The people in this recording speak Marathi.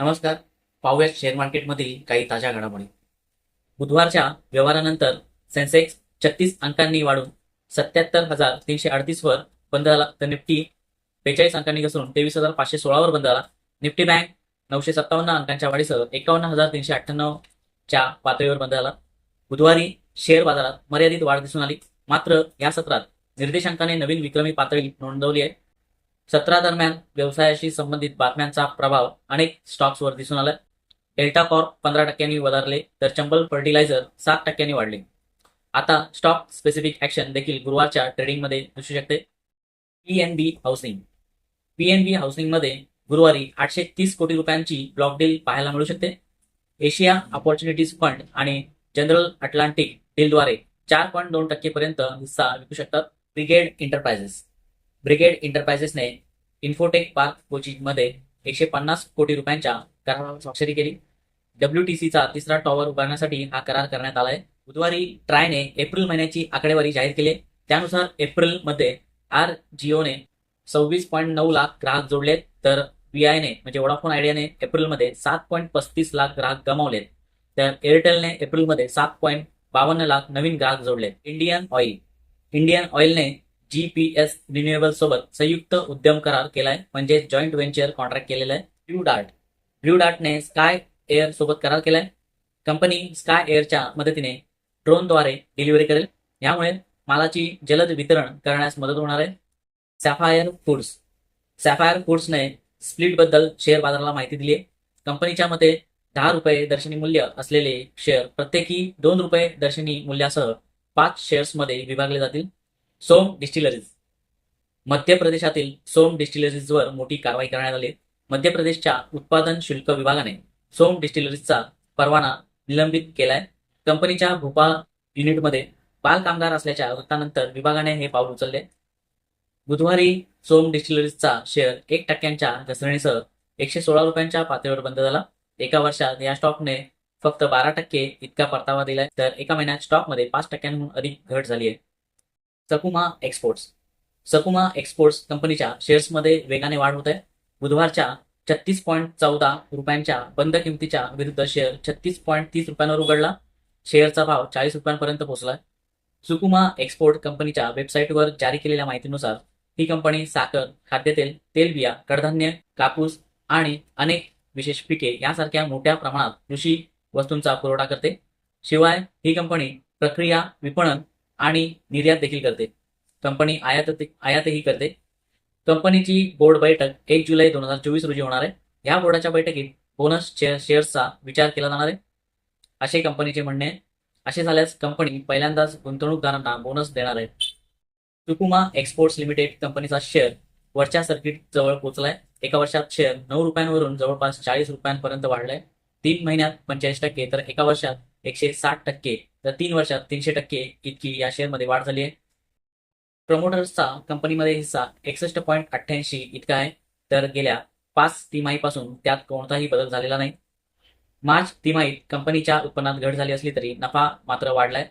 नमस्कार. पाहूयात शेअर मार्केटमधील काही ताज्या घडामोडी. बुधवारच्या व्यवहारानंतर सेन्सेक्स छत्तीस अंकांनी वाढून सत्याहत्तर हजार तीनशे अडतीस वर बंद झाला. तर निफ्टी बेचाळीस अंकांनी घसरून तेवीस हजार पाचशे सोळावर बंद झाला. निफ्टी बँक नऊशे सत्तावन्न अंकांच्या वाढीसह एकावन्न हजार तीनशे अठ्ठ्याण्णव च्या पातळीवर बंद झाला. बुधवारी शेअर बाजारात मर्यादित वाढ दिसून आली. मात्र या सत्रात निर्देशांकाने नवीन विक्रमी पातळी नोंदवली आहे. सत्रादरम्यान व्यवसायाशी संबंधित बातम्यांचा प्रभाव अनेक स्टॉक्सवर दिसून आला डेल्टा कॉर्प पंधरा टक्क्यांनी वधारले तर चंबल फर्टिलायझर सात टक्क्यांनी वाढले. आता स्टॉक स्पेसिफिक ऍक्शन देखील गुरुवारच्या ट्रेडिंगमध्ये दिसू शकते. PNB housing. पीएनबी हाऊसिंगमध्ये गुरुवारी आठशे तीस कोटी रुपयांची ब्लॉक डील पाहायला मिळू शकते. एशिया ऑपॉर्च्युनिटीज फंड आणि जनरल अटलांटिक डीलद्वारे चार पॉईंट दोन टक्केपर्यंत हिस्सा विकू शकतात ब्रिगेड एंटरप्राइजेस. ब्रिगेड इंटरप्राइजेसने इन्फोटेक पार्क कोचिंगमध्ये एकशे पन्नास कोटी रुपयांच्या करारावर स्वाक्षरी केली. डब्ल्यूटीसीचा तिसरा टॉवर उभारण्यासाठी हा करार करण्यात आलाय. बुधवारी ट्रायने एप्रिल महिन्याची आकडेवारी जाहीर केली. त्यानुसार एप्रिलमध्ये आर जिओने सव्वीस पॉईंट नऊ लाख ग्राहक जोडलेत तर व्हीआयने म्हणजे वोडाफोन आयडियाने एप्रिलमध्ये सात पॉईंट पस्तीस लाख ग्राहक गमावलेत. तर एअरटेलने एप्रिलमध्ये सात पॉईंट बावन्न लाख नवीन ग्राहक जोडले इंडियन ऑइल. इंडियन ऑइलने जीपीएस रिन्युएबल सोबत संयुक्त उद्यम करार केलाय. म्हणजे जॉईंट व्हेंचर कॉन्ट्रॅक्ट केलेला आहे. ब्ल्यू डार्ट ब्ल्यू डार्टने स्काय एअर सोबत करार केलाय. कंपनी स्काय एअरच्या मदतीने ड्रोनद्वारे डिलिव्हरी करेल. यामुळे मालाची जलद वितरण करण्यास मदत होणार आहे. सॅफायर फूड्स सॅफायर फूड्सने स्प्लिटबद्दल शेअर बाजाराला माहिती दिली आहे. कंपनीच्या मते दहा रुपये दर्शनी मूल्य असलेले शेअर प्रत्येकी दोन रुपये दर्शनी मूल्यासह पाच शेअर्समध्ये विभागले जातील. सोम डिस्टिलरीज. मध्य प्रदेशातील सोम डिस्टिलरीजवर मोठी कारवाई करण्यात आली. मध्य प्रदेशच्या उत्पादन शुल्क विभागाने सोम डिस्टिलरीजचा परवाना निलंबित केलाय. कंपनीच्या भोपाळ युनिटमध्ये बाल कामगार असल्याच्या वृत्तानंतर विभागाने हे पाऊल उचलले. बुधवारी सोम डिस्टिलरीजचा शेअर एक टक्क्यांच्या घसरणीसह एकशे सोळा रुपयांच्या पातळीवर बंद झाला. एका वर्षात या स्टॉकने फक्त बारा टक्के इतका परतावा दिलाय तर एका महिन्यात स्टॉकमध्ये पाच टक्क्यांहून अधिक घट झाली आहे. सकुमा एक्सपोर्ट्स. सकुमा एक्सपोर्ट्स कंपनीच्या शेअर्समध्ये वेगाने वाढ होत आहे. बुधवारच्या छत्तीस पॉईंट चौदा रुपयांच्या बंद किमतीच्या विरुद्ध शेअर छत्तीस पॉईंट तीस रुपयांवर उघडला. शेअरचा भाव चाळीस रुपयांपर्यंत पोहोचला सुकुमा एक्सपोर्ट कंपनीच्या वेबसाईटवर जारी केलेल्या माहितीनुसार ही कंपनी साखर खाद्यतेल तेलबिया कडधान्य कापूस आणि अनेक विशेष पिके यासारख्या मोठ्या प्रमाणात कृषी वस्तूंचा पुरवठा करते. शिवाय ही कंपनी प्रक्रिया विपणन आणि निर्यात देखील करते. कंपनी आयात आयातही करते. कंपनीची बोर्ड बैठक एक जुलै दोन हजार चोवीस रोजी होणार आहे. या बोर्डाच्या बैठकीत बोनस शेअर्सचा विचार केला जाणार आहे. असे कंपनीचे म्हणणे आहे. असे झाल्यास कंपनी पहिल्यांदाच गुंतवणूकदारांना बोनस देणार आहे. सुकुमा एक्सपोर्ट्स लिमिटेड कंपनीचा शेअर वरच्या सर्किट जवळ पोहोचलाय एका वर्षात शेअर नऊ रुपयांवरून जवळपास चाळीस रुपयांपर्यंत वाढलाय. तीन महिन्यात पंचेचाळीस टक्के तर एका वर्षात एकशे साठ टक्के. तर तीन वर्षात तीनशे टक्के इतकी या शेअरमध्ये वाढ झाली आहे. प्रमोटर्सचा कंपनीमध्ये हिस्सा एकसष्ट पॉईंट अठ्ठ्याऐंशी इतका आहे. तर गेल्या पाच तिमाहीपासून त्यात कोणताही बदल झालेला नाही. मार्च तिमाहीत कंपनीच्या उत्पन्नात घट झाली असली तरी नफा मात्र वाढलाय.